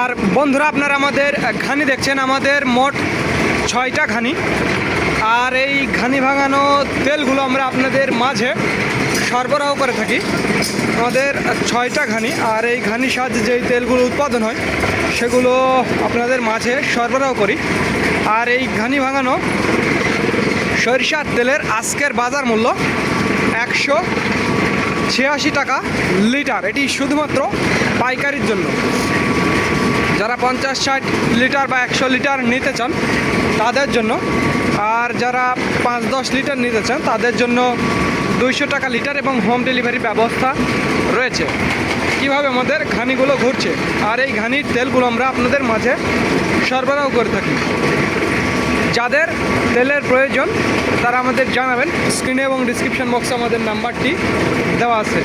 আর বন্ধুরা, আপনারা আমাদের ঘানি দেখছেন, আমাদের মোট ছয়টা ঘানি। আর এই ঘানি ভাঙানো তেলগুলো আমরা আপনাদের মাঝে সরবরাহ করে থাকি। আমাদের ছয়টা ঘানি, আর এই ঘানির সাহায্যে যেই তেলগুলো উৎপাদন হয়, সেগুলো আপনাদের মাঝে সরবরাহ করি। আর এই ঘানি ভাঙানো সরিষার তেলের আজকের বাজার মূল্য একশো ছিয়াশি টাকা লিটার। এটি শুধুমাত্র পাইকারির জন্য। পঞ্চাশ ষাট লিটার বা একশো লিটার নিতে চান, তাদের জন্য। আর যারা পাঁচ দশ লিটার নিতে চান, তাদের জন্য দুইশো টাকা লিটার এবং হোম ডেলিভারি ব্যবস্থা রয়েছে। কীভাবে আমাদের ঘানিগুলো ঘুরছে, আর এই ঘানির তেলগুলো আমরা আপনাদের মাঝে সরবরাহ করে থাকি। যাদের তেলের প্রয়োজন, তারা আমাদের জানাবেন। স্ক্রিনে এবং ডিসক্রিপশন বক্সে আমাদের নাম্বারটি দেওয়া আছে।